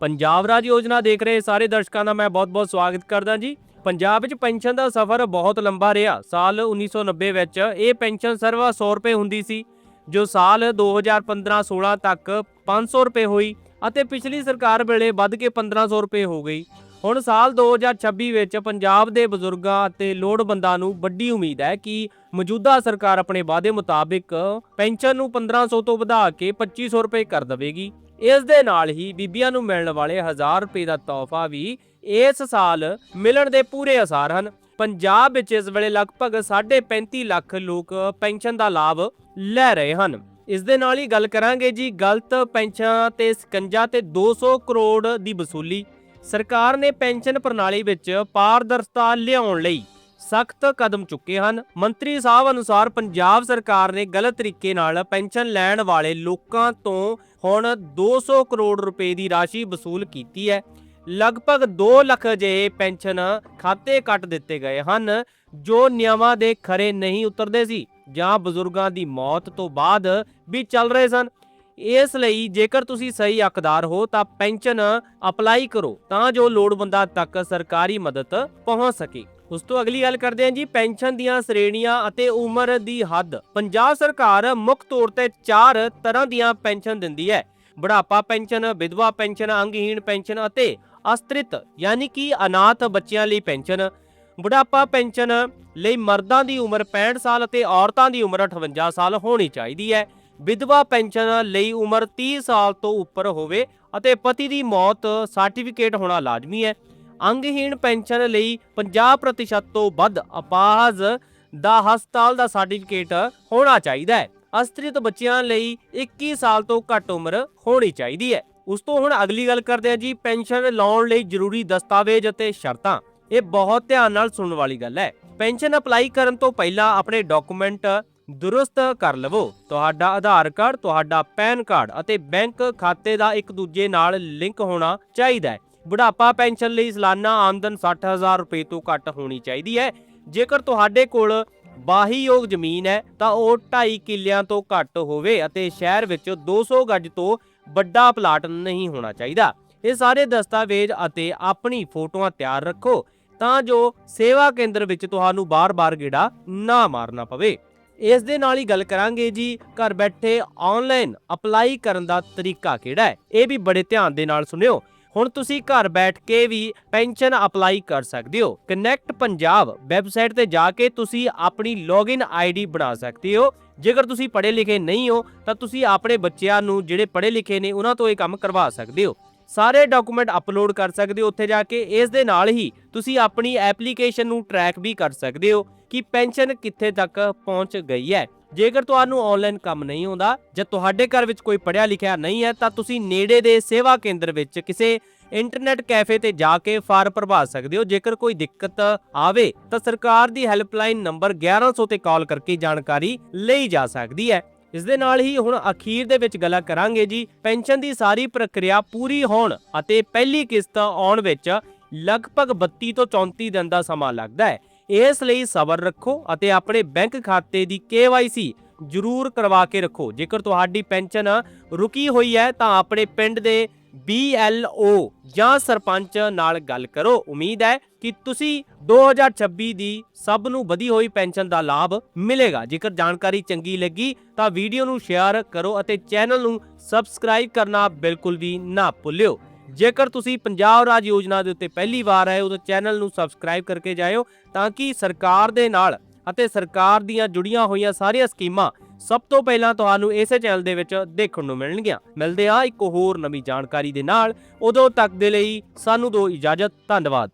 ਪੰਜਾਬ ਰਾਜ ਯੋਜਨਾ ਦੇਖ ਰਹੇ ਸਾਰੇ ਦਰਸ਼ਕਾਂ ਦਾ ਮੈਂ ਬਹੁਤ-ਬਹੁਤ ਸਵਾਗਤ ਕਰਦਾ ਜੀ। ਪੰਜਾਬ ਵਿੱਚ ਪੈਨਸ਼ਨ ਦਾ ਸਫ਼ਰ ਬਹੁਤ ਲੰਬਾ ਰਿਹਾ। ਸਾਲ 1990 ਵਿੱਚ ਇਹ ਪੈਨਸ਼ਨ ਸਰਵਾ 100 ਰੁਪਏ ਹੁੰਦੀ ਸੀ, ਜੋ ਸਾਲ 2015-16 ਤੱਕ 500 ਰੁਪਏ ਹੋਈ ਅਤੇ ਪਿਛਲੀ ਸਰਕਾਰ ਵੇਲੇ ਵੱਧ ਕੇ 1500 ਰੁਪਏ ਹੋ ਗਈ। ਹੁਣ ਸਾਲ 2026 ਵਿੱਚ ਪੰਜਾਬ ਦੇ ਬਜ਼ੁਰਗਾਂ ਅਤੇ ਲੋੜਵੰਦਾਂ ਨੂੰ ਵੱਡੀ ਉਮੀਦ ਹੈ ਕਿ ਮੌਜੂਦਾ ਸਰਕਾਰ ਆਪਣੇ ਵਾਅਦੇ ਮੁਤਾਬਿਕ ਪੈਨਸ਼ਨ ਨੂੰ 1500 ਤੋਂ ਵਧਾ ਕੇ 2500 ਰੁਪਏ ਕਰ ਦੇਵੇਗੀ। ਇਸ ਦੇ ਨਾਲ ਹੀ ਬੀਬੀਆਂ ਨੂੰ ਮਿਲਣ ਵਾਲੇ 1000 ਰੁਪਏ ਦਾ ਤੋਹਫਾ ਵੀ ਇਸ ਸਾਲ ਮਿਲਣ ਦੇ ਪੂਰੇ ਅਸਾਰ ਹਨ। ਪੰਜਾਬ ਵਿੱਚ ਇਸ ਵੇਲੇ ਲਗਭਗ 35 ਲੱਖ ਲੋਕ ਪੈਨਸ਼ਨ ਦਾ ਲਾਭ ਲੈ ਰਹੇ ਹਨ। ਇਸ ਦੇ ਨਾਲ ਹੀ ਗੱਲ ਕਰਾਂਗੇ ਜੀ ਗਲਤ ਪੈਨਸ਼ਨਾਂ ਤੇ ਸਕੰਜਾ ਤੇ 200 ਕਰੋੜ ਦੀ ਵਸੂਲੀ। ਸਰਕਾਰ ਨੇ ਪੈਨਸ਼ਨ ਪ੍ਰਣਾਲੀ ਵਿੱਚ ਪਾਰਦਰਸ਼ਤਾ ਲਿਆਉਣ ਲਈ ਸਖਤ ਕਦਮ ਚੁੱਕੇ ਹਨ। ਮੰਤਰੀ ਸਾਹਿਬ ਅਨੁਸਾਰ ਪੰਜਾਬ ਸਰਕਾਰ ਨੇ ਗਲਤ ਤਰੀਕੇ ਨਾਲ ਪੈਨਸ਼ਨ ਲੈਣ ਵਾਲੇ ਲੋਕਾਂ ਤੋਂ ਹੁਣ 200 ਕਰੋੜ ਰੁਪਏ ਦੀ ਰਾਸ਼ੀ ਵਸੂਲ ਕੀਤੀ ਹੈ। ਲਗਭਗ 2 ਲੱਖ ਜਿਹੇ ਪੈਨਸ਼ਨ ਖਾਤੇ ਕੱਟ ਦਿੱਤੇ ਗਏ ਹਨ, ਜੋ ਨਿਯਮਾਂ ਦੇ ਖਰੇ ਨਹੀਂ ਉਤਰਦੇ ਸੀ, ਜਾਂ ਬਜ਼ੁਰਗਾਂ ਦੀ ਮੌਤ ਤੋਂ ਬਾਅਦ ਵੀ ਚੱਲ ਰਹੇ ਸਨ। ਇਸ ਲਈ ਜੇਕਰ ਤੁਸੀਂ ਸਹੀ ਹੱਕਦਾਰ ਹੋ, ਤਾਂ ਪੈਨਸ਼ਨ ਅਪਲਾਈ ਕਰੋ, ਤਾਂ ਜੋ ਲੋੜਵੰਦਾਂ ਤੱਕ ਸਰਕਾਰੀ ਮਦਦ ਪਹੁੰਚ ਸਕੇ। ਉਸ ਤੋਂ ਅਗਲੀ ਗੱਲ ਕਰਦੇ ਹਾਂ ਜੀ, ਪੈਨਸ਼ਨ ਦੀਆਂ ਸ਼੍ਰੇਣੀਆਂ ਅਤੇ ਉਮਰ ਦੀ ਹੱਦ। ਪੰਜਾਬ ਸਰਕਾਰ ਮੁੱਖ ਤੌਰ ਤੇ ਚਾਰ ਤਰ੍ਹਾਂ ਦੀਆਂ ਪੈਨਸ਼ਨ ਦਿੰਦੀ ਹੈ। ਬੁਢਾਪਾ ਪੈਨਸ਼ਨ, ਵਿਧਵਾ ਪੈਨਸ਼ਨ, ਅੰਗਹੀਣ ਪੈਨਸ਼ਨ ਅਤੇ ਅਸਤ੍ਰਿਤ, ਯਾਨੀ ਕਿ ਅਨਾਥ ਬੱਚਿਆਂ ਲਈ ਪੈਨਸ਼ਨ। ਬੁਢਾਪਾ ਪੈਨਸ਼ਨ ਲਈ ਮਰਦਾਂ ਦੀ ਉਮਰ 65 ਸਾਲ ਅਤੇ ਔਰਤਾਂ ਦੀ ਉਮਰ 58 ਸਾਲ ਹੋਣੀ ਚਾਹੀਦੀ ਹੈ। ਵਿਧਵਾ ਪੈਨਸ਼ਨ ਲਈ ਉਮਰ 30 ਸਾਲ ਤੋਂ ਉੱਪਰ ਹੋਵੇ ਅਤੇ ਪਤੀ ਦੀ ਮੌਤ ਸਰਟੀਫਿਕੇਟ ਹੋਣਾ ਲਾਜ਼ਮੀ ਹੈ। ਅੰਗਹੀਣ ਪੈਨਸ਼ਨ ਲਈ 50% ਤੋਂ ਵੱਧ ਅਪਾਹਜ ਦਾ ਹਸਪਤਾਲ ਦਾ ਸਰਟੀਫਿਕੇਟ ਹੋਣਾ ਚਾਹੀਦਾ ਹੈ। ਅਸਤ੍ਰਿਤ ਬੱਚਿਆਂ ਲਈ 21 ਸਾਲ ਤੋਂ ਘੱਟ ਉਮਰ ਹੋਣੀ ਚਾਹੀਦੀ ਹੈ। ਉਸ ਤੋਂ ਹੁਣ ਅਗਲੀ ਗੱਲ ਕਰਦੇ ਹਾਂ ਜੀ, ਪੈਨਸ਼ਨ ਲਾਉਣ ਲਈ ਜ਼ਰੂਰੀ ਦਸਤਾਵੇਜ਼ ਅਤੇ ਸ਼ਰਤਾਂ। ਇਹ ਬਹੁਤ ਧਿਆਨ ਨਾਲ ਸੁਣਨ ਵਾਲੀ ਗੱਲ ਹੈ। ਪੈਨਸ਼ਨ ਅਪਲਾਈ ਕਰਨ ਤੋਂ ਪਹਿਲਾਂ ਆਪਣੇ ਡਾਕੂਮੈਂਟ ਦੁਰਸਤ ਕਰ ਲਵੋ। ਤੁਹਾਡਾ ਆਧਾਰ ਕਾਰਡ, ਤੁਹਾਡਾ ਪੈਨ ਕਾਰਡ ਅਤੇ ਬੈਂਕ ਖਾਤੇ ਦਾ ਇੱਕ ਦੂਜੇ ਨਾਲ ਲਿੰਕ ਹੋਣਾ ਚਾਹੀਦਾ ਹੈ। ਬੁਢਾਪਾ ਪੈਨਸ਼ਨ ਲਈ ਸਾਲਾਨਾ ਆਮਦਨ 60000 ਰੁਪਏ ਤੋਂ ਘੱਟ ਹੋਣੀ ਚਾਹੀਦੀ ਹੈ। ਜੇਕਰ ਤੁਹਾਡੇ ਕੋਲ ਵਾਹੀਯੋਗ ਜ਼ਮੀਨ ਹੈ, ਤਾਂ ਉਹ 2.5 ਕਿੱਲਿਆਂ ਤੋਂ ਘੱਟ ਹੋਵੇ ਅਤੇ ਸ਼ਹਿਰ ਵਿੱਚ 200 ਗੱਜ ਤੋਂ ਵੱਡਾ ਪਲਾਟ ਨਹੀਂ ਹੋਣਾ ਚਾਹੀਦਾ। ਇਹ ਸਾਰੇ ਦਸਤਾਵੇਜ਼ ਅਤੇ ਆਪਣੀ ਫੋਟੋਆਂ ਤਿਆਰ ਰੱਖੋ, ਤਾਂ ਜੋ ਸੇਵਾ ਕੇਂਦਰ ਵਿੱਚ ਤੁਹਾਨੂੰ ਬਾਰ-ਬਾਰ ਗੇੜਾ ਨਾ ਮਾਰਨਾ ਪਵੇ। ਇਸ ਦੇ ਨਾਲ ਹੀ ਗੱਲ ਕਰਾਂਗੇ ਜੀ, ਘਰ ਬੈਠੇ ਆਨਲਾਈਨ ਅਪਲਾਈ ਕਰਨ ਦਾ ਤਰੀਕਾ ਕਿਹੜਾ ਹੈ? ਇਹ ਵੀ ਬੜੇ ਧਿਆਨ ਦੇ ਨਾਲ ਸੁਣਿਓ। ਹੁਣ ਤੁਸੀਂ ਘਰ ਬੈਠ ਕੇ ਵੀ ਪੈਨਸ਼ਨ ਅਪਲਾਈ ਕਰ ਸਕਦੇ ਹੋ। ਕਨੈਕਟ ਪੰਜਾਬ ਵੈਬਸਾਈਟ ਤੇ ਜਾ ਕੇ ਤੁਸੀਂ ਆਪਣੀ ਲੌਗਇਨ ਆਈਡੀ ਬਣਾ ਸਕਦੇ ਹੋ। ਜੇਕਰ ਤੁਸੀਂ ਪੜ੍ਹੇ ਲਿਖੇ ਨਹੀਂ ਹੋ, ਤਾਂ ਤੁਸੀਂ ਆਪਣੇ ਬੱਚਿਆਂ ਨੂੰ ਜਿਹੜੇ ਪੜ੍ਹੇ ਲਿਖੇ ਨੇ, ਉਹਨਾਂ ਤੋਂ ਇਹ ਕੰਮ ਕਰਵਾ ਸਕਦੇ ਹੋ। ਸਾਰੇ ਡਾਕੂਮੈਂਟ ਅਪਲੋਡ ਕਰ ਸਕਦੇ ਹੋ ਉੱਥੇ ਜਾ ਕੇ। ਇਸ ਦੇ ਨਾਲ ਹੀ ਤੁਸੀਂ ਆਪਣੀ ਐਪਲੀਕੇਸ਼ਨ ਨੂੰ ਟਰੈਕ ਵੀ ਕਰ ਸਕਦੇ ਹੋ ਕਿ ਪੈਨਸ਼ਨ ਕਿੱਥੇ ਤੱਕ ਪਹੁੰਚ ਗਈ ਹੈ। ਜੇਕਰ ਤੁਹਾਨੂੰ ਆਨਲਾਈਨ ਕੰਮ ਨਹੀਂ ਆਉਂਦਾ, ਜਾਂ ਤੁਹਾਡੇ ਘਰ ਵਿੱਚ ਕੋਈ ਪੜ੍ਹਿਆ ਲਿਖਿਆ ਨਹੀਂ ਹੈ, ਤਾਂ ਤੁਸੀਂ ਨੇੜੇ ਦੇ ਸੇਵਾ ਕੇਂਦਰ ਵਿੱਚ ਕਿਸੇ ਇੰਟਰਨੈਟ ਕੈਫੇ ਤੇ ਜਾ ਕੇ ਫਾਰਮ ਭਰਵਾ ਸਕਦੇ ਹੋ। ਜੇਕਰ ਕੋਈ ਦਿੱਕਤ ਆਵੇ, ਤਾਂ ਸਰਕਾਰ ਦੀ ਹੈਲਪਲਾਈਨ ਨੰਬਰ 1100 ਤੇ ਕਾਲ ਕਰਕੇ ਜਾਣਕਾਰੀ ਲਈ ਜਾ ਸਕਦੀ ਹੈ। ਇਸ ਦੇ ਨਾਲ ਹੀ ਹੁਣ ਅਖੀਰ ਦੇ ਵਿੱਚ ਗੱਲਾਂ ਕਰਾਂਗੇ ਜੀ। ਪੈਨਸ਼ਨ ਦੀ ਸਾਰੀ ਪ੍ਰਕਿਰਿਆ ਪੂਰੀ ਹੋਣ ਅਤੇ ਪਹਿਲੀ ਕਿਸ਼ਤ ਆਉਣ ਵਿੱਚ ਲਗਭਗ 32 ਤੋਂ 34 ਦਿਨ ਦਾ ਸਮਾਂ ਲੱਗਦਾ ਹੈ। ਇਸ ਲਈ ਸਬਰ ਰੱਖੋ ਅਤੇ ਆਪਣੇ ਬੈਂਕ ਖਾਤੇ ਦੀ KYC ਜ਼ਰੂਰ ਕਰਵਾ ਕੇ ਰੱਖੋ। ਜੇਕਰ ਤੁਹਾਡੀ ਪੈਨਸ਼ਨ ਰੁਕੀ ਹੋਈ ਹੈ, ਤਾਂ ਆਪਣੇ ਪਿੰਡ ਦੇ BLO ਜਾਂ ਸਰਪੰਚ ਨਾਲ ਗੱਲ ਕਰੋ। ਉਮੀਦ ਹੈ ਕਿ ਤੁਸੀਂ 2026 ਦੀ ਸਭ ਨੂੰ ਵਧੀ ਹੋਈ ਪੈਨਸ਼ਨ ਦਾ ਲਾਭ ਮਿਲੇਗਾ। ਜੇਕਰ ਜਾਣਕਾਰੀ ਚੰਗੀ ਲੱਗੀ, ਤਾਂ ਵੀਡੀਓ ਨੂੰ ਸ਼ੇਅਰ ਕਰੋ ਅਤੇ ਚੈਨਲ ਨੂੰ ਸਬਸਕ੍ਰਾਈਬ ਕਰਨਾ ਬਿਲਕੁਲ ਵੀ ਨਾ ਭੁੱਲਿਓ। ਜੇਕਰ ਤੁਸੀਂ ਪੰਜਾਬ ਰਾਜ ਯੋਜਨਾ ਦੇ ਉੱਤੇ ਪਹਿਲੀ ਵਾਰ ਆਏ ਹੋ, ਤਾਂ ਚੈਨਲ ਨੂੰ ਸਬਸਕ੍ਰਾਈਬ ਕਰਕੇ ਜਾਇਓ ਤਾਂ ਕਿ ਸਰਕਾਰ ਦੇ ਨਾਲ ਅਤੇ ਸਰਕਾਰ ਦੀਆਂ ਜੁੜੀਆਂ ਹੋਈਆਂ ਸਾਰੀਆਂ ਸਕੀਮਾਂ ਸਭ ਤੋਂ ਪਹਿਲਾਂ ਤੁਹਾਨੂੰ ਇਸੇ ਚੈਨਲ ਦੇ ਵਿੱਚ ਦੇਖਣ ਨੂੰ ਮਿਲਣਗੀਆਂ। ਮਿਲਦੇ ਆ ਇੱਕ ਹੋਰ ਨਵੀਂ ਜਾਣਕਾਰੀ ਦੇ ਨਾਲ। ਉਦੋਂ ਤੱਕ ਦੇ ਲਈ ਸਾਨੂੰ ਦਿਓ ਇਜਾਜ਼ਤ। ਧੰਨਵਾਦ।